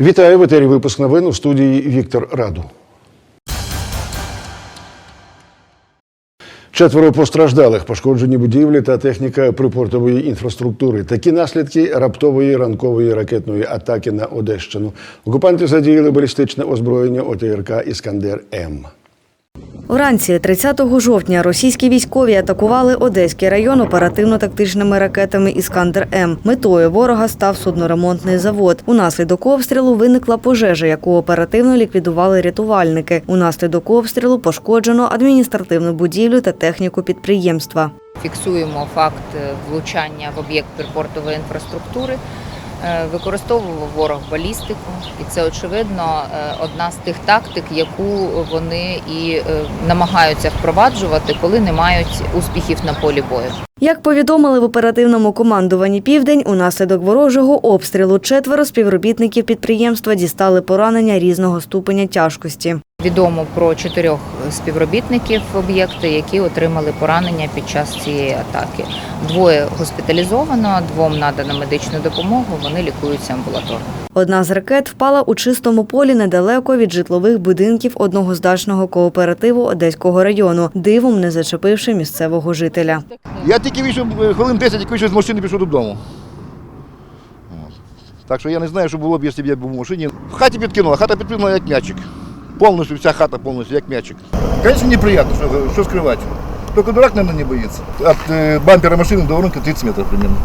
Вітаю в етері випуск новин у студії Віктор Раду. Четверо постраждалих, пошкоджені будівлі та техніка припортової інфраструктури. Такі наслідки раптової ранкової ракетної атаки на Одещину. Окупанти задіяли балістичне озброєння ОТРК Іскандер М. Уранці 30 жовтня російські військові атакували Одеський район оперативно-тактичними ракетами Іскандер М. Метою ворога став судноремонтний завод. Унаслідок обстрілу виникла пожежа, яку оперативно ліквідували рятувальники. Унаслідок обстрілу пошкоджено адміністративну будівлю та техніку підприємства. Фіксуємо факт е, влучання в об'єкт припортової інфраструктури. Е, Використовував ворог балістику, і це очевидно е, одна з тих тактик, яку вони і е, намагаються впроваджувати, коли не мають успіхів на полі бою. Як повідомили в оперативному командуванні Південь, унаслідок ворожого обстрілу четверо співробітників підприємства дістали поранення різного ступеня тяжкості. Відомо про чотирьох співробітників об'єкту, які отримали поранення під час цієї атаки. Двоє госпіталізовано, двом надано медичну допомогу. Вони лікуються амбулаторно. Одна з ракет впала у чистому полі недалеко від житлових будинків одного з дачного кооперативу Одеського району, дивом не зачепивши місцевого жителя. Я тільки вийшов е, хвилин 10, як вийшов з машини, пішов додому. Так що я не знаю, що було б, якщо б я був в машині. В хаті підкинула, хата підкинула як м'ячик. Повністю, вся хата повністю, як м'ячик. Звісно, неприємно, що, что скривати. Только дурак, наверное, не боїться. От э, бампера машины до воронки 30 метров примерно.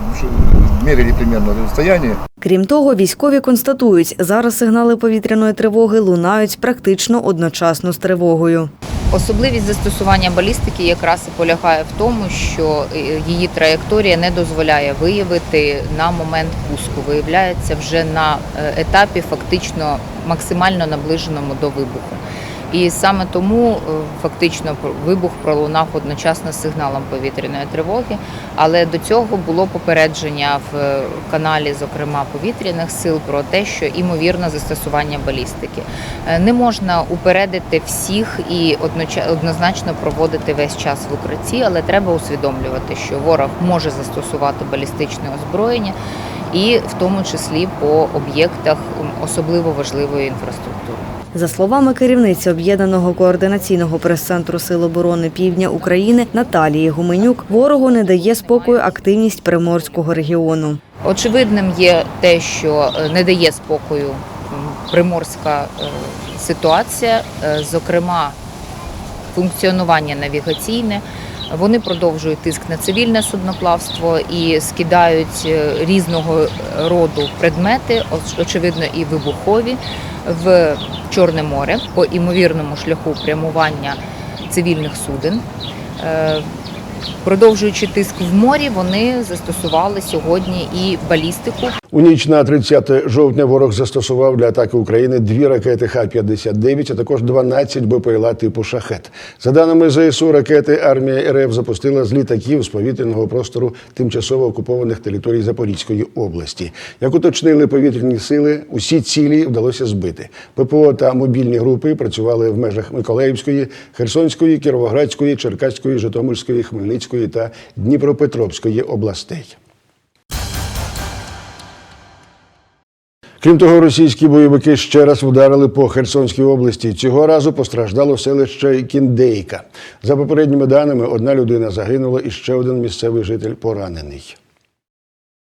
Мерили примерно расстояние. Крім того, військові констатують, зараз сигнали повітряної тривоги лунають практично одночасно з тривогою. Особливість застосування балістики якраз і полягає в тому, що е, її траєкторія не дозволяє виявити на момент пуску. Виявляється вже на е, етапі фактично максимально наближеному до вибуху. І саме тому е, фактично вибух пролунав одночасно з сигналом повітряної тривоги. Але до цього було попередження в е, каналі, зокрема повітряних сил, про те, що імовірно застосування балістики. Е, Не можна упередити всіх і однозначно проводити весь час в укритті, але треба усвідомлювати, що ворог може застосувати балістичне озброєння, і в тому числі по об'єктах особливо важливої інфраструктури. За словами керівниці об'єднаного координаційного прес-центру Сил оборони Півдня України Наталії Гуменюк, ворогу не дає спокою активність приморського регіону. Очевидним є те, що е, не дає спокою приморська е, ситуація, е, зокрема функціонування навігаційне. Вони продовжують тиск на цивільне судноплавство і скидають е, різного роду предмети, очевидно, і вибухові в Чорне море по імовірному шляху прямування цивільних суден. Е, Продовжуючи тиск в морі, вони застосували сьогодні і балістику. У ніч на 30 жовтня ворог застосував для атаки України дві ракети Х-59, а також 12 БПЛА типу «Шахет». За даними ЗСУ, ракети армія РФ запустила з літаків з повітряного простору тимчасово окупованих територій Запорізької області. Як уточнили повітряні сили, усі цілі вдалося збити. ППО та мобільні групи працювали в межах Миколаївської, Херсонської, Кіровоградської, Черкаської, Житомирської, Хмельницької та Дніпропетровської областей. Крім того, російські бойовики ще раз вдарили по Херсонській області. Цього разу постраждало селище Кіндейка. За попередніми даними, одна людина загинула і ще один місцевий житель поранений.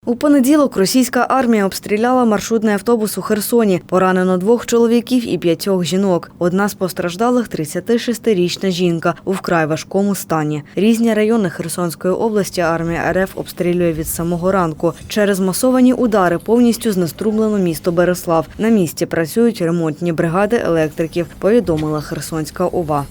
У понеділок російська армія обстріляла маршрутний автобус у Херсоні. Поранено двох чоловіків і п'ятьох жінок. Одна з постраждалих – 36-річна жінка у вкрай важкому стані. Різні райони Херсонської області армія РФ обстрілює від самого ранку. Через масовані удари повністю знеструмлено місто Береслав. На місці працюють ремонтні бригади електриків, повідомила Херсонська ОВА.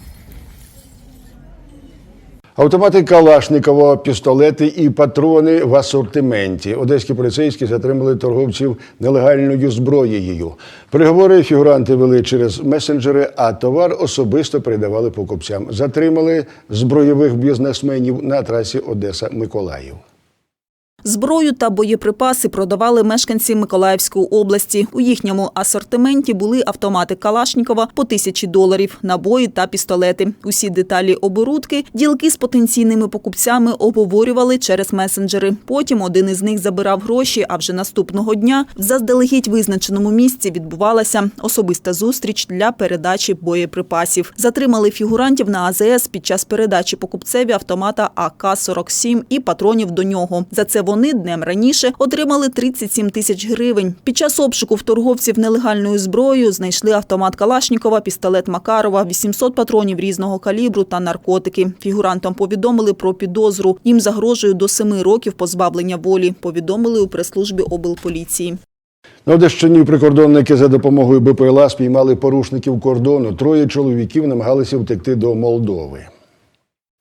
Автомати Калашникова, пістолети і патрони в асортименті. Одеські поліцейські затримали торговців нелегальною зброєю. Приговори фігуранти вели через месенджери, а товар особисто передавали покупцям. Затримали збройових бізнесменів на трасі Одеса-Миколаїв. Зброю та боєприпаси продавали мешканці Миколаївської області. У їхньому асортименті були автомати Калашнікова по тисячі доларів, набої та пістолети. Усі деталі оборудки ділки з потенційними покупцями обговорювали через месенджери. Потім один із них забирав гроші. А вже наступного дня в заздалегідь визначеному місці відбувалася особиста зустріч для передачі боєприпасів. Затримали фігурантів на АЗС під час передачі покупцеві автомата АК-47 і патронів до нього. За це вони днем раніше отримали 37 тисяч гривень. Під час обшуку в торговців нелегальною зброєю знайшли автомат Калашнікова, пістолет Макарова, 800 патронів різного калібру та наркотики. Фігурантам повідомили про підозру. Їм загрожує до 7 років позбавлення волі. Повідомили у прес-службі облполіції. На Одещині прикордонники за допомогою БПЛА спіймали порушників кордону. Троє чоловіків намагалися втекти до Молдови.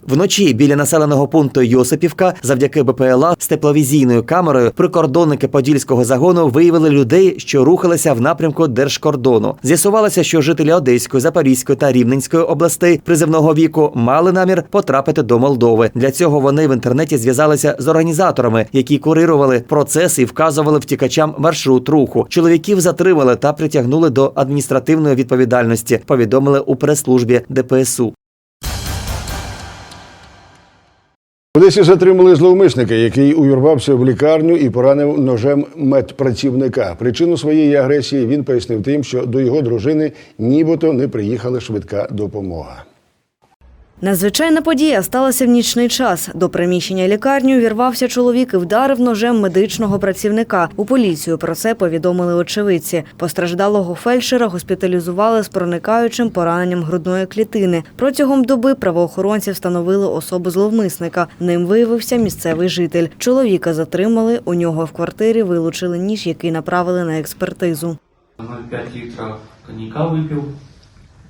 Вночі біля населеного пункту Йосипівка завдяки БПЛА з тепловізійною камерою прикордонники подільського загону виявили людей, що рухалися в напрямку держкордону. З'ясувалося, що жителі Одеської, Запорізької та Рівненської областей призивного віку мали намір потрапити до Молдови. Для цього вони в інтернеті зв'язалися з організаторами, які курирували процес і вказували втікачам маршрут руху. Чоловіків затримали та притягнули до адміністративної відповідальності. Повідомили у прес-службі ДПСУ. Одесі затримали зловмисника, який увірвався в лікарню і поранив ножем медпрацівника. Причину своєї агресії він пояснив тим, що до його дружини нібито не приїхала швидка допомога. Надзвичайна подія сталася в нічний час. До приміщення лікарні увірвався чоловік і вдарив ножем медичного працівника. У поліцію про це повідомили очевидці. Постраждалого фельдшера госпіталізували з проникаючим пораненням грудної клітини. Протягом доби правоохоронці встановили особу зловмисника. Ним виявився місцевий житель. Чоловіка затримали. У нього в квартирі вилучили ніж, який направили на експертизу. 0,5 литра коньяка выпил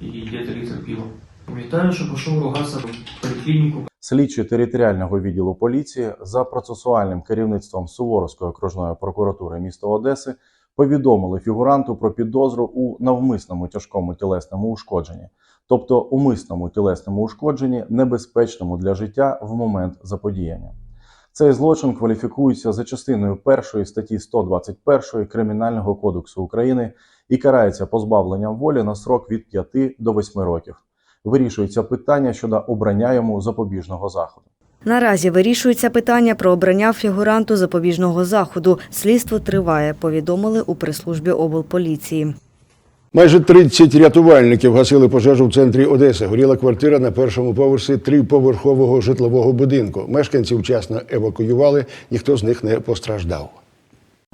и где-то литр пива. Пам'ятаю, що пішов ругатися в поліклініку. Слідчі територіального відділу поліції за процесуальним керівництвом Суворовської окружної прокуратури міста Одеси повідомили фігуранту про підозру у навмисному тяжкому тілесному ушкодженні, тобто умисному тілесному ушкодженні, небезпечному для життя в момент заподіяння. Цей злочин кваліфікується за частиною першої статті 121 Кримінального кодексу України і карається позбавленням волі на срок від 5 до 8 років. Вирішується питання щодо обрання йому запобіжного заходу. Наразі вирішується питання про обрання фігуранту запобіжного заходу. Слідство триває, повідомили у прес-службі облполіції. Майже 30 рятувальників гасили пожежу в центрі Одеси. Горіла квартира на першому поверсі триповерхового житлового будинку. Мешканців вчасно евакуювали, ніхто з них не постраждав.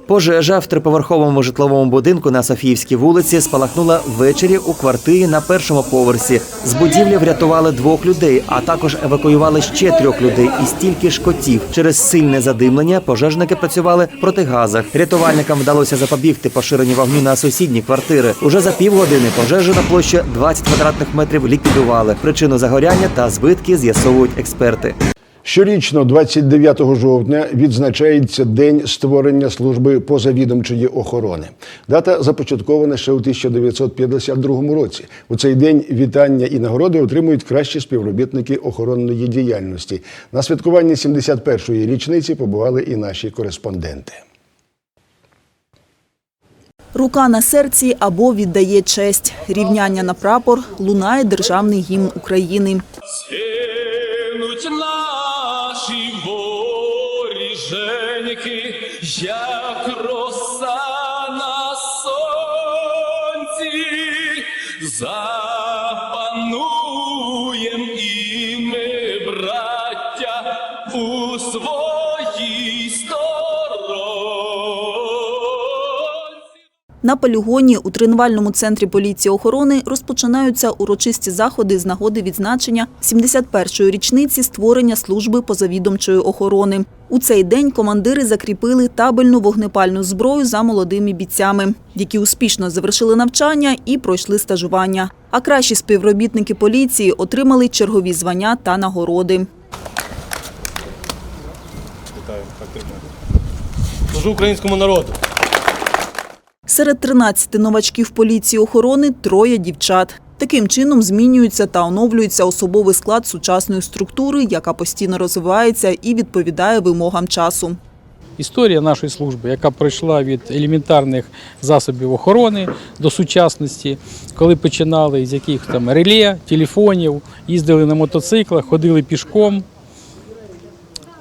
Пожежа в триповерховому житловому будинку на Софіївській вулиці спалахнула ввечері у квартирі на першому поверсі. З будівлі врятували двох людей, а також евакуювали ще трьох людей і стільки ж котів. Через сильне задимлення пожежники працювали в протигазах. Рятувальникам вдалося запобігти поширенню вогню на сусідні квартири. Уже за півгодини пожежу на площі 20 квадратних метрів ліквідували. Причину загоряння та збитки з'ясовують експерти. Щорічно, 29 жовтня, відзначається День створення служби позавідомчої охорони. Дата започаткована ще у 1952 році. У цей день вітання і нагороди отримують кращі співробітники охоронної діяльності. На святкуванні 71-ї річниці побували і наші кореспонденти. Рука на серці або віддає честь. Рівняння на прапор лунає державний гімн України. Гинуть наші На полігоні у тренувальному центрі поліції охорони розпочинаються урочисті заходи з нагоди відзначення 71-ї річниці створення служби позавідомчої охорони. У цей день командири закріпили табельну вогнепальну зброю за молодими бійцями, які успішно завершили навчання і пройшли стажування. А кращі співробітники поліції отримали чергові звання та нагороди. Служу українському народу. Серед 13 новачків поліції охорони троє дівчат. Таким чином змінюється та оновлюється особовий склад сучасної структури, яка постійно розвивається і відповідає вимогам часу. історія нашої служби, яка пройшла від елементарних засобів охорони до сучасності, коли починали з яких там реле, телефонів, їздили на мотоциклах, ходили пішком.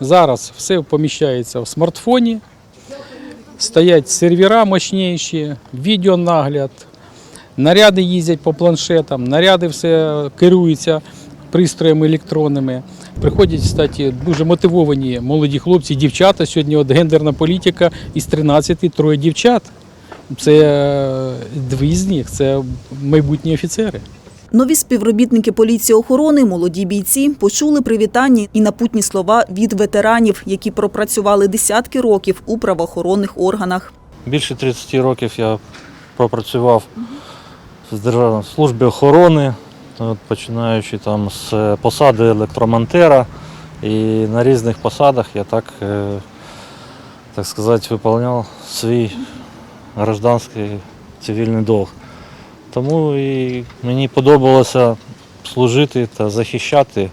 Зараз все поміщається в смартфоні, стоять сервера мощніші, відеонагляд, наряди їздять по планшетам, наряди все керуються пристроями електронними. Приходять, кстати, дуже мотивовані молоді хлопці, дівчата. Сьогодні от гендерна політика із 13 троє дівчат. Це е, дві з них, це майбутні офіцери. Нові співробітники поліції охорони, молоді бійці, почули привітання і напутні слова від ветеранів, які пропрацювали десятки років у правоохоронних органах. Більше 30 років я пропрацював в Державній службі охорони, починаючи там з посади електромонтера. І на різних посадах я так, е, так сказати, виконував свій гражданський цивільний долг. Тому і мені подобалося служити та захищати.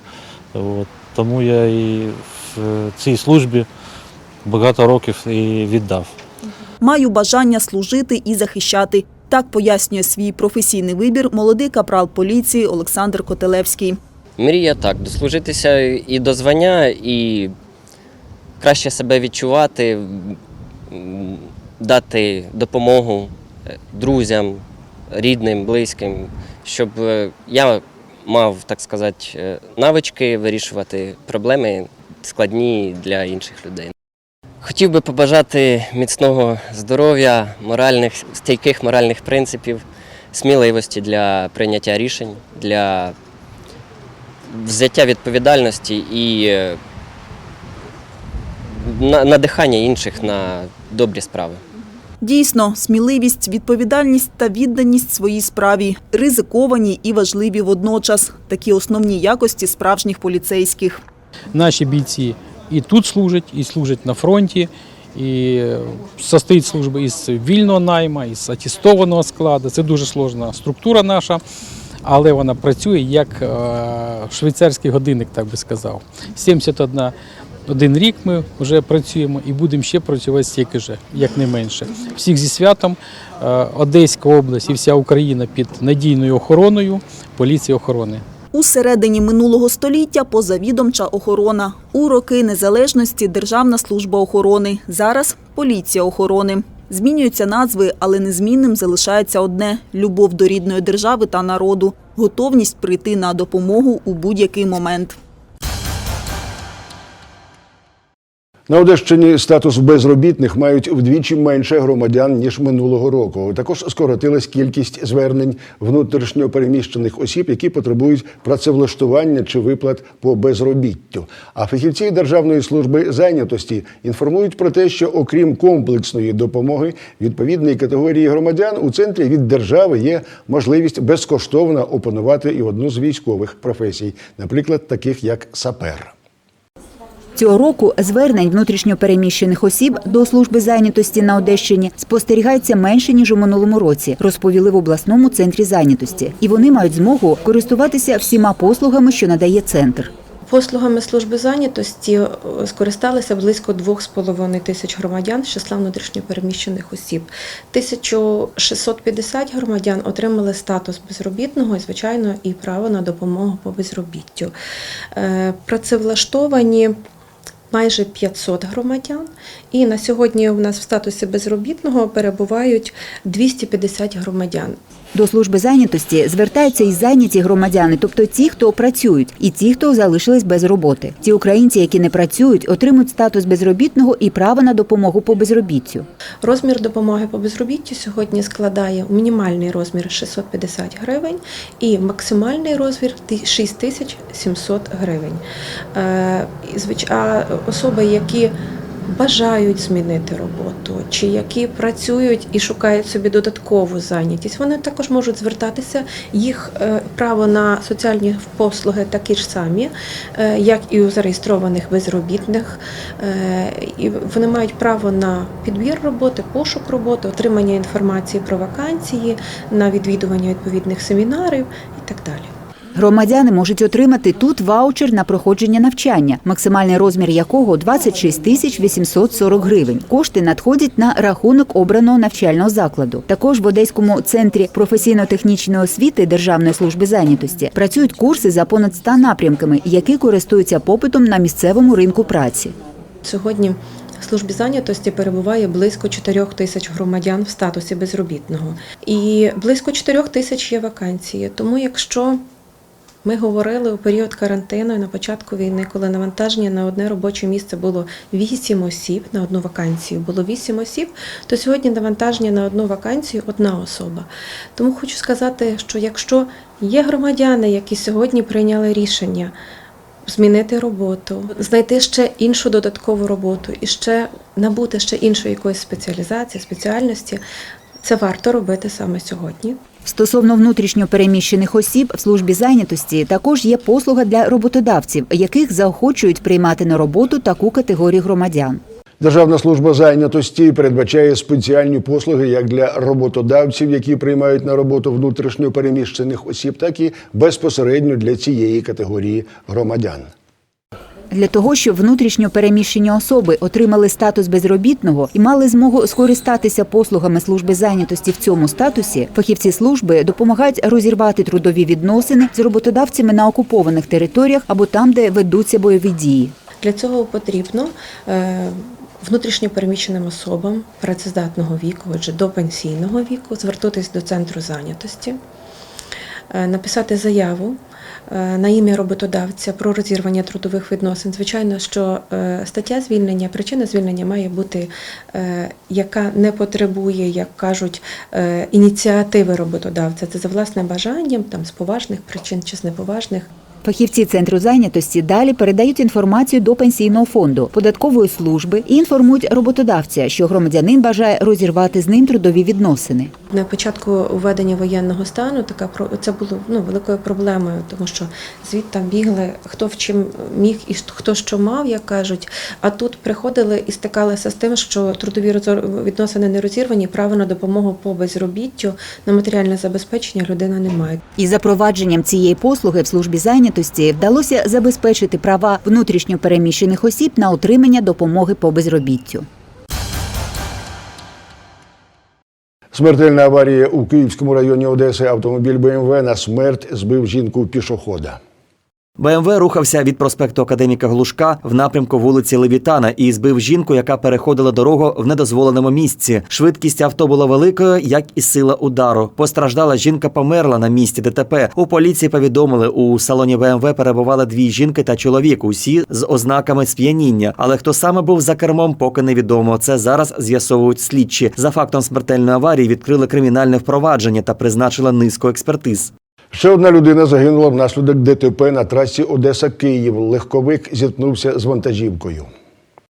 От, тому я і в цій службі багато років і віддав. Маю бажання служити і захищати. Так пояснює свій професійний вибір молодий капрал поліції Олександр Котелевський. Мрія так, дослужитися і до звання, і краще себе відчувати, дати допомогу е, друзям, рідним, близьким, щоб е, я мав, так сказати, е, навички вирішувати проблеми складні для інших людей. Хотів би побажати міцного здоров'я, моральних, стійких моральних принципів, сміливості для прийняття рішень, для взяття відповідальності і е, надихання інших на добрі справи. Дійсно, сміливість, відповідальність та відданість своїй справі ризиковані і важливі водночас. Такі основні якості справжніх поліцейських. Наші бійці і тут служать, і служать на фронті, і е, состоїть служба із вільного найма, із атестованого складу. Це дуже сложна структура наша, але вона працює як е, швейцарський годинник, так би сказав. 71 один рік ми вже працюємо і будемо ще працювати стільки ж, як не менше. Всіх зі святом Е, Одеська область і вся Україна під надійною охороною поліції охорони. У середині минулого століття позавідомча охорона. У роки незалежності Державна служба охорони. Зараз поліція охорони. Змінюються назви, але незмінним залишається одне любов до рідної держави та народу, готовність прийти на допомогу у будь-який момент. На Одещині статус безробітних мають вдвічі менше громадян ніж минулого року. Також скоротилась кількість звернень внутрішньо переміщених осіб, які потребують працевлаштування чи виплат по безробіттю. А фахівці Державної служби зайнятості інформують про те, що окрім комплексної допомоги відповідної категорії громадян у центрі від держави є можливість безкоштовно опанувати і одну з військових професій, наприклад, таких як сапер. Цього року звернень внутрішньопереміщених осіб до служби зайнятості на Одещині спостерігається менше ніж у минулому році, розповіли в обласному центрі зайнятості, і вони мають змогу користуватися всіма послугами, що надає центр. Послугами служби зайнятості е, скористалися близько 2,5 тисяч громадян з числа внутрішньопереміщених осіб. 1650 громадян отримали статус безробітного і, звичайно, і право на допомогу по безробіттю. Е, Працевлаштовані майже 500 громадян, і на сьогодні у нас в статусі безробітного перебувають 250 громадян. До служби зайнятості звертаються і зайняті громадяни, тобто ті, хто працюють, і ті, хто залишились без роботи. Ті українці, які не працюють, отримують статус безробітного і право на допомогу по безробіттю. Розмір допомоги по безробіттю сьогодні складає мінімальний розмір 650 гривень і максимальний розмір 6700 гривень. Е, А особи, які бажають змінити роботу, чи які працюють і шукають собі додаткову зайнятість, вони також можуть звертатися. Їх е, право на соціальні послуги такі ж самі, е, як і у зареєстрованих безробітних. Е, І вони мають право на підбір роботи, пошук роботи, отримання інформації про вакансії, на відвідування відповідних семінарів і так далі. Громадяни можуть отримати тут ваучер на проходження навчання, максимальний розмір якого 26 тисяч 840 гривень. Кошти надходять на рахунок обраного навчального закладу. Також в Одеському центрі професійно-технічної освіти Державної служби зайнятості працюють курси за понад 100 напрямками, які користуються попитом на місцевому ринку праці. Сьогодні в службі зайнятості перебуває близько 4 тисяч громадян в статусі безробітного. І близько 4 тисяч є вакансії. Тому якщо ми говорили у період карантину і на початку війни, коли навантаження на одне робоче місце було 8 осіб, на одну вакансію було 8 осіб, то сьогодні навантаження на одну вакансію одна особа. Тому хочу сказати, що якщо є громадяни, які сьогодні прийняли рішення змінити роботу, знайти ще іншу додаткову роботу і ще набути ще іншої якоїсь спеціалізації, спеціальності, це варто робити саме сьогодні. Стосовно внутрішньо переміщених осіб в службі зайнятості також є послуга для роботодавців, яких заохочують приймати на роботу таку категорію громадян. Державна служба зайнятості передбачає спеціальні послуги як для роботодавців, які приймають на роботу внутрішньо переміщених осіб, так і безпосередньо для цієї категорії громадян. Для того, щоб внутрішньо переміщені особи отримали статус безробітного і мали змогу скористатися послугами служби зайнятості в цьому статусі, фахівці служби допомагають розірвати трудові відносини з роботодавцями на окупованих територіях або там, де ведуться бойові дії. Для цього потрібно е, внутрішньо переміщеним особам працездатного віку, отже, до пенсійного віку, звернутися до центру зайнятості, е, написати заяву на ім'я роботодавця про розірвання трудових відносин. Звичайно, що е, стаття звільнення, причина звільнення має бути, е, яка не потребує, як кажуть, е, ініціативи роботодавця. Це за власним бажанням, там з поважних причин чи з неповажних. Фахівці центру зайнятості далі передають інформацію до пенсійного фонду, податкової служби і інформують роботодавця, що громадянин бажає розірвати з ним трудові відносини. На початку введення воєнного стану така про- це було ну великою проблемою, тому що звідти бігли хто в чим міг і хто що мав, як кажуть. А тут приходили і стикалися з тим, що трудові відносини не розірвані, право на допомогу по безробіттю, на матеріальне забезпечення людина не має. І запровадженням цієї послуги в службі зайнятості вдалося забезпечити права внутрішньо переміщених осіб на отримання допомоги по безробіттю. Смертельна аварія у Київському районі Одеси. Автомобіль БМВ на смерть збив жінку пішохода. БМВ рухався від проспекту Академіка Глушка в напрямку вулиці Левітана і збив жінку, яка переходила дорогу в недозволеному місці. Швидкість авто була великою, як і сила удару. Постраждала жінка померла на місці ДТП. У поліції повідомили, у салоні БМВ перебували дві жінки та чоловік, усі з ознаками сп'яніння. Але хто саме був за кермом, поки невідомо. Це зараз з'ясовують слідчі. За фактом смертельної аварії відкрили кримінальне впровадження та призначили низку експертиз. Ще одна людина загинула внаслідок ДТП на трасі Одеса-Київ. Легковик зіткнувся з вантажівкою.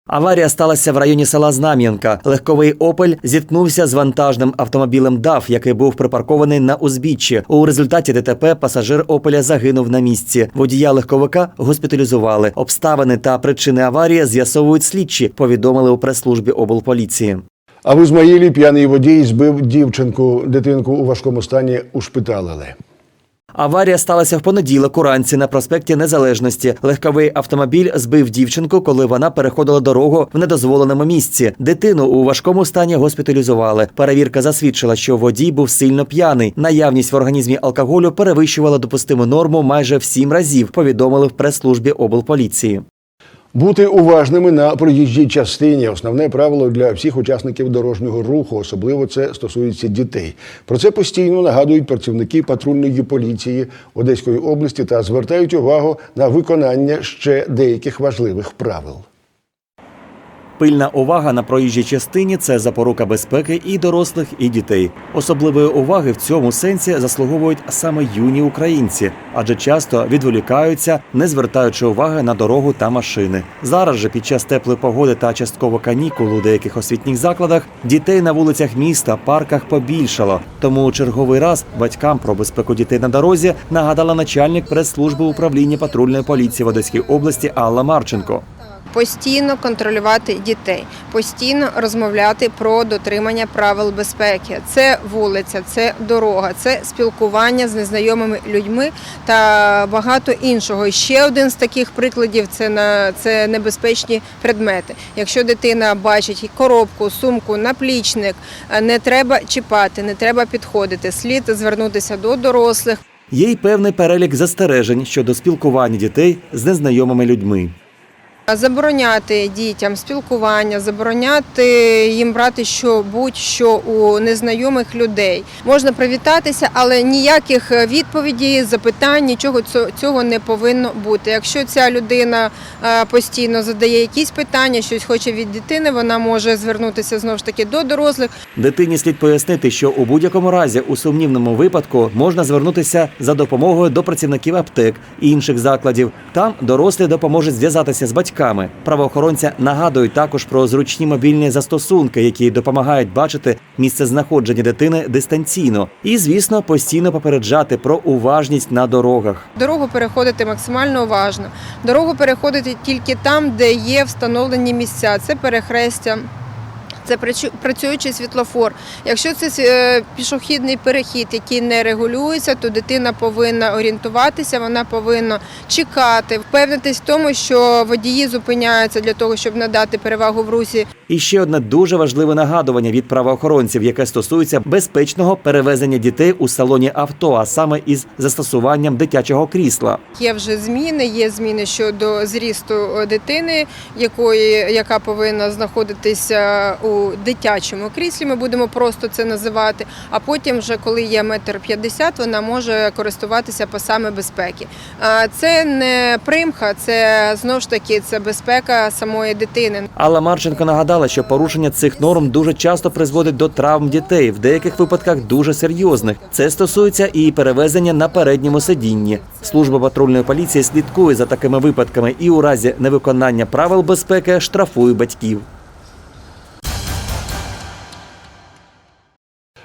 Аварія сталася в районі села Знам'янка. Легковий Опель зіткнувся з вантажним автомобілем ДАФ, який був припаркований на узбіччі. У результаті ДТП пасажир Опеля загинув на місці. Водія легковика госпіталізували. Обставини та причини аварії з'ясовують слідчі. Повідомили у прес-службі облполіції. А в Ізмаїлі п'яний водій збив дівчинку. Дитинку у важкому стані ушпиталили. Аварія сталася в понеділок уранці на проспекті Незалежності. Легковий автомобіль збив дівчинку, коли вона переходила дорогу в недозволеному місці. Дитину у важкому стані госпіталізували. Перевірка засвідчила, що водій був сильно п'яний. Наявність в організмі алкоголю перевищувала допустиму норму майже в сім разів. Повідомили в прес-службі облполіції. Бути уважними на проїжджій частині основне правило для всіх учасників дорожнього руху, особливо це стосується дітей. Про це постійно нагадують працівники патрульної поліції Одеської області та звертають увагу на виконання ще деяких важливих правил. Пильна увага на проїжджій частині це запорука безпеки і дорослих, і дітей. Особливої уваги в цьому сенсі заслуговують саме юні українці, адже часто відволікаються, не звертаючи уваги на дорогу та машини. Зараз же під час теплої погоди та частково канікул у деяких освітніх закладах дітей на вулицях міста, парках побільшало. Тому у черговий раз батькам про безпеку дітей на дорозі нагадала начальник прес-служби управління патрульної поліції в Одеській області Алла Марченко. Постійно контролювати дітей, постійно розмовляти про дотримання правил безпеки. Це вулиця, це дорога, це спілкування з незнайомими людьми та багато іншого. Ще один з таких прикладів це на це небезпечні предмети. Якщо дитина бачить коробку, сумку, наплічник, е, не треба чіпати, не треба підходити. Слід звернутися до дорослих. Є й певний перелік застережень щодо спілкування дітей з незнайомими людьми. Забороняти дітям спілкування, забороняти їм брати що будь-що у незнайомих людей. Можна привітатися, але ніяких відповідей, запитань, нічого цього не повинно бути. Якщо ця людина е, постійно задає якісь питання, щось хоче від дитини, вона може звернутися знову ж таки до дорослих. Дитині слід пояснити, що у будь-якому разі у сумнівному випадку можна звернутися за допомогою до працівників аптек і інших закладів. Там дорослі допоможуть зв'язатися з батьками. Правоохоронця нагадують також про зручні мобільні застосунки, які допомагають бачити місце знаходження дитини дистанційно, і звісно постійно попереджати про уважність на дорогах. Дорогу переходити максимально уважно. Дорогу переходити тільки там, де є встановлені місця. Це перехрестя. Це працю- працюючий світлофор. Якщо це е, пішохідний перехід, який не регулюється, то дитина повинна орієнтуватися, вона повинна чекати, впевнитись в тому, що водії зупиняються для того, щоб надати перевагу в русі І ще одне дуже важливе нагадування від правоохоронців, яке стосується безпечного перевезення дітей у салоні авто, а саме із застосуванням дитячого крісла. Є вже зміни, є зміни щодо зрісту дитини, якої яка повинна знаходитися у дитячому кріслі. Ми будемо просто це називати. А потім, вже коли є метр п'ятдесят, вона може користуватися пасами безпеки. Це не примха, це знову ж таки це безпека самої дитини. Алла Марченко нагадала, що порушення цих норм дуже часто призводить до травм дітей, в деяких випадках дуже серйозних. Це стосується і перевезення на передньому сидінні. Служба патрульної поліції слідкує за такими випадками і у разі невиконання правил безпеки штрафує батьків.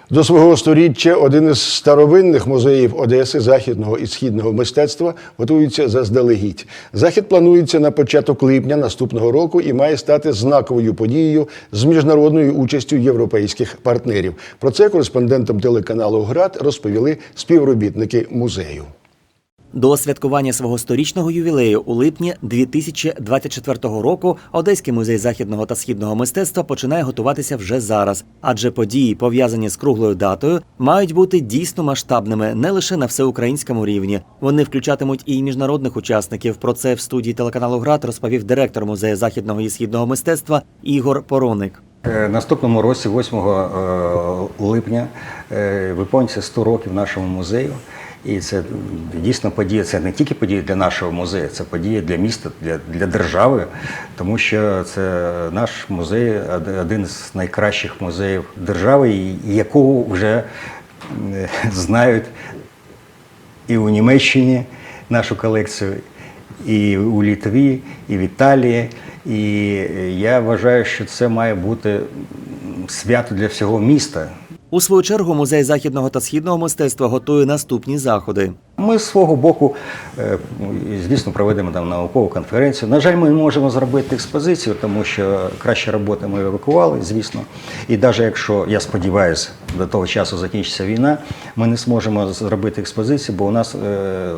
До свого сторіччя один із старовинних музеїв Одеси західного і східного мистецтва готується заздалегідь. Захід планується на початок липня наступного року і має стати знаковою подією з міжнародною участю європейських партнерів. Про це кореспондентам телеканалу ГРАД розповіли співробітники музею. До святкування свого сторічного ювілею у липні 2024 року Одеський музей західного та східного мистецтва починає готуватися вже зараз, адже події, пов'язані з круглою датою, мають бути дійсно масштабними не лише на всеукраїнському рівні. Вони включатимуть і міжнародних учасників. Про це в студії телеканалу ГРАД розповів директор музею західного і східного мистецтва Ігор Пороник. Е, Наступному році, 8 е, липня, е, виповниться 100 років нашому музею. І це дійсно подія. Це не тільки подія для нашого музею, це подія для міста, для, для держави, тому що це наш музей од- один з найкращих музеїв держави, якого вже знають і у Німеччині нашу колекцію, і у Літві, і в Італії. І я вважаю, що це має бути свято для всього міста. У свою чергу музей західного та східного мистецтва готує наступні заходи. Ми з свого боку, е, звісно, проведемо там наукову конференцію. На жаль, ми не можемо зробити експозицію, тому що кращі роботи ми евакували, звісно. І навіть якщо я сподіваюся, до того часу закінчиться війна, ми не зможемо зробити експозицію, бо у нас е,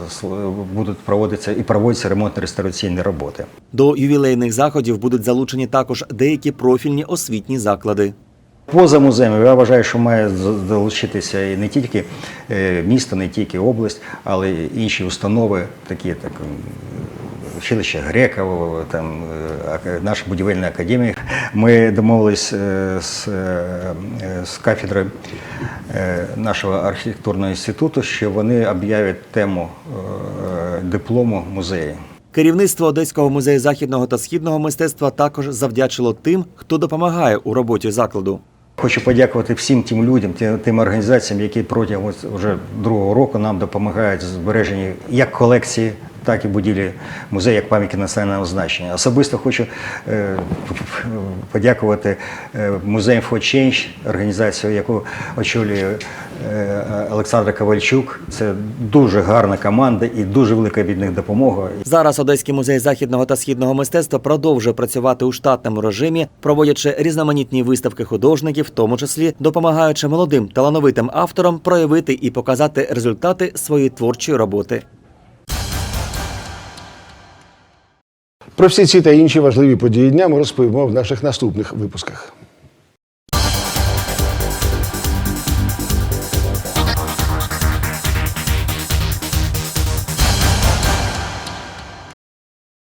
будуть проводитися і проводяться ремонтно-реставраційні роботи. До ювілейних заходів будуть залучені також деякі профільні освітні заклади. Поза музеями я вважаю, що має з- долучитися і не тільки е, місто, не тільки область, але й інші установи, такі м, училище Грекова, там е, наша будівельна академія. Ми домовились е, з, з кафедри нашого архітектурного інституту, що вони об'являть тему диплому музею. Керівництво Одеського музею західного та східного мистецтва також завдячило тим, хто допомагає у роботі закладу. Хочу подякувати всім тим людям, тим, тим організаціям, які протягом вже другого року нам допомагають в збереженні як колекції, так і будівлі музею як пам'ятки національного значення. Особисто хочу е, подякувати музеям музею for Change, організацію, яку очолює е, Олександра Ковальчук. Це дуже гарна команда і дуже велика від них допомога. Зараз Одеський музей західного та східного мистецтва продовжує працювати у штатному режимі, проводячи різноманітні виставки художників, в тому числі допомагаючи молодим талановитим авторам проявити і показати результати своєї творчої роботи. Про всі ці та інші важливі події дня ми розповімо в наших наступних випусках.